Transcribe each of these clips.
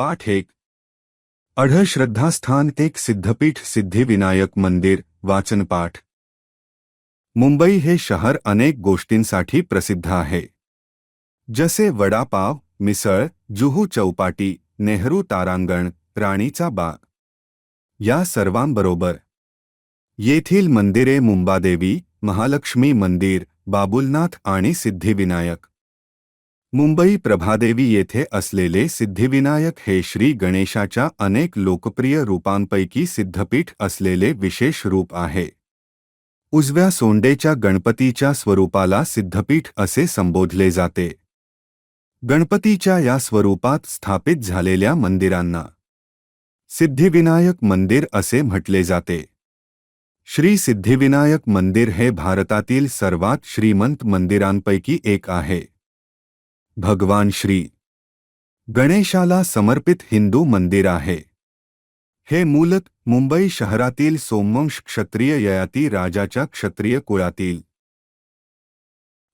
पाठ एक। अढ श्रद्धास्थान एक सिद्धपीठ सिद्धिविनायक मंदिर वाचनपाठ मुंबई हे शहर अनेक गोष्टींसाठी प्रसिद्ध आहे। जसे वडापाव, मिसळ, जुहू चौपाटी, नेहरू तारांगण, राणीचा बाग या सर्वांबरोबर। येथील मंदिरे मुंबादेवी, महालक्ष्मी मंदिर, बाबुलनाथ आणि सिद्धिविनायक मुंबई प्रभादेवी येथे असलेले सिद्धिविनायक हे श्री गणेशाच्या अनेक लोकप्रिय रूपांपैकी सिद्धपीठ असलेले विशेष रूप आहे. उजव्या सोंडेच्या गणपतीच्या स्वरूपाला सिद्धपीठ असे संबोधले जाते. गणपतीच्या या स्वरूपात स्थापित झालेल्या मंदिरांना सिद्धिविनायक मंदिर असे म्हटले जाते. श्री सिद्धिविनायक मंदिर हे भारतातील सर्वात श्रीमंत मंदिरांपैकी एक आहे. भगवान श्री। गणेशाला समर्पित हिंदू मंदिर आहे. हे मूलत मुंबई शहरातील सोमवंश क्षत्रिय ययाती राजाच्या क्षत्रिय कुळातील.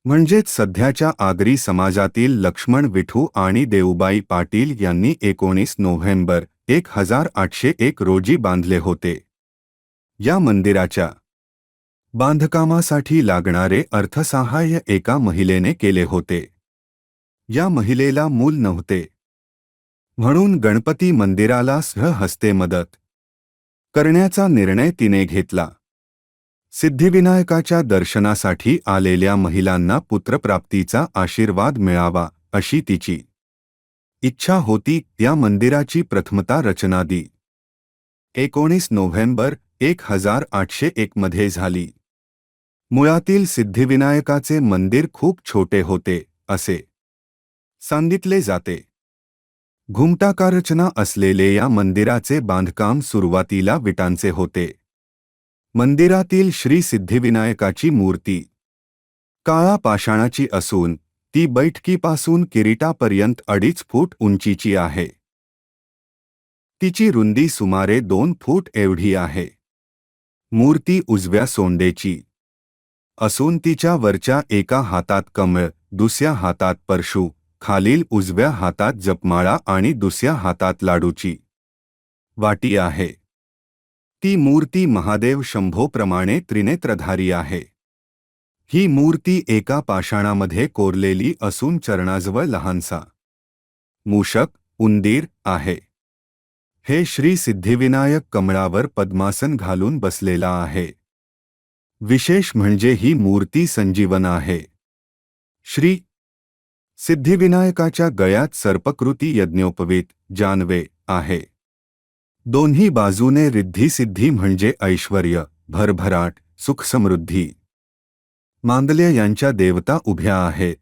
म्हणजेच सध्याच्या आगरी समाजातील लक्ष्मण विठू आणि देऊबाई पाटील यांनी एकोणीस नोव्हेंबर एक हज़ार आठशे एक रोजी बांधले होते. या मंदिराच्या बांधकामासाठी लागणारे अर्थसहाय्य एका महिलेने केले होते. या महिलेला मूल नव्हते. म्हणून गणपती मंदिराला सहहस्ते मदत करण्याचा निर्णय तिने घेतला. सिद्धिविनायकाच्या दर्शनासाठी आलेल्या महिलांना पुत्रप्राप्तीचा आशीर्वाद मिळावा अशी तिची इच्छा होती त्या मंदिराची प्रथमता रचना दी. एकोणीस नोव्हेंबर एक हजार आठशे एक मध्ये झाली. मुळातील सिद्धिविनायकाचे मंदिर खूप छोटे होते असे सांगितले जाते. घुमटाकार रचना असलेले या मंदिराचे बांधकाम सुरुवातीला विटांचे होते. मंदिरातील श्री सिद्धिविनायकाची मूर्ती. काळा पाषाणाची असून ती बैठकीपासून किरीटापर्यंत अडीच फूट उंचीची आहे. तिची रुंदी सुमारे दोन फूट एवढी आहे. मूर्ती उजव्या सोंडेची. असून तिच्या वरच्या एका हातात कमळ दुसऱ्या हातात परशू खालील उजव्या हातात जपमाळा आणि दुसऱ्या हातात लाडूची वाटी आहे. ती मूर्ती महादेव शंभोप्रमाणे त्रिनेत्रधारी आहे. ही मूर्ती एका पाषाणामध्ये कोरलेली असून चरणाजवळ लहानसा मूषक, उंदीर आहे. हे श्री सिद्धिविनायक कमळावर पद्मासन घालून बसलेला आहे. विशेष म्हणजे ही मूर्ती संजीवन आहे. श्री सिद्धिविनायकाच्या गळ्यात सर्पकृती यज्ञोपवीत जानवे आहे. दोन्ही बाजूने रिद्धिसिद्धी म्हणजे ऐश्वर्य, भरभराट, सुखसमृद्धी. मांदल्या यांच्या देवता उभ्या आहेत.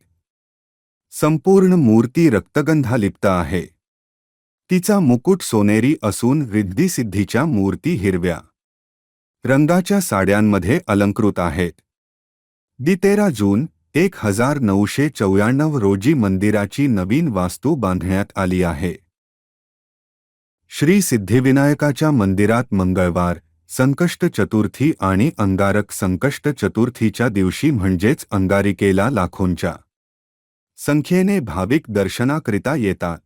संपूर्ण मूर्ती रक्तगंधालिप्त आहे. तिचा मुकुट सोनेरी असून रिद्धिसिद्धीच्या मूर्ती हिरव्या. रंगाच्या साड्यांमध्ये अलंकृत आहेत. दि तेरा जून एक हजार नऊशे चौऱ्याण्णव रोजी मंदिराची नवीन वास्तू बांधण्यात आली आहे. श्री सिद्धिविनायकाच्या मंदिरात मंगळवार संकष्ट चतुर्थी आणि अंगारक संकष्ट चतुर्थीच्या दिवशी म्हणजेच अंगारिकेला लाखोंच्या संख्येने भाविक दर्शनाकरिता येतात.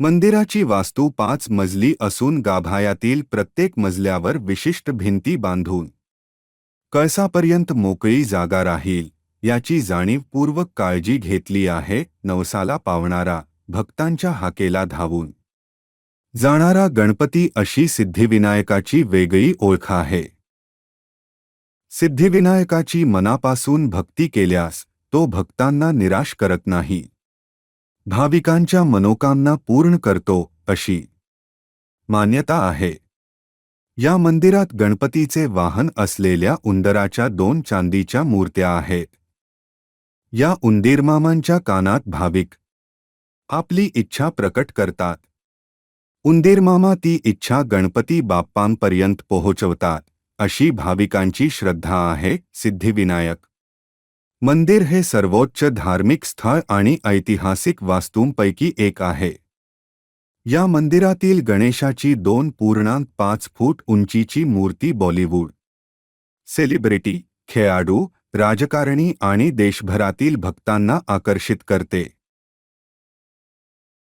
मंदिराची वास्तू पाच मजली असून गाभायातील प्रत्येक मजल्यावर विशिष्ट भिंती बांधून कळसापर्यंत मोकळी जागा राहील. याची जाणीवपूर्वक काळजी घेतली आहे नवसाला पावणारा भक्तांच्या हाकेला धावून. जाणारा गणपती अशी सिद्धिविनायकाची वेगळी ओळख आहे. सिद्धिविनायकाची मनापासून भक्ती केल्यास तो भक्तांना निराश करत नाही. भाविकांच्या मनोकामना पूर्ण करतो अशी मान्यता आहे. या मंदिरात गणपतीचे वाहन असलेल्या उंदराच्या दोन चांदीच्या मूर्त्या आहेत. या उंदीरमामांच्या कानात भाविक. आपली इच्छा प्रकट करतात. उंदीरमामा ती इच्छा गणपती बाप्पांपर्यंत पोहोचवतात अशी भाविकांची श्रद्धा आहे सिद्धिविनायक. मंदिर हे सर्वोच्च धार्मिक स्थळ आणि ऐतिहासिक वास्तूंपैकी एक आहे. या मंदिरातील गणेशाची दोन पूर्णांक पाच फूट उंचीची मूर्ती बॉलिवूड. सेलिब्रिटी खेळाडू राजकारणी आणि देशभरातील भक्तांना आकर्षित करते.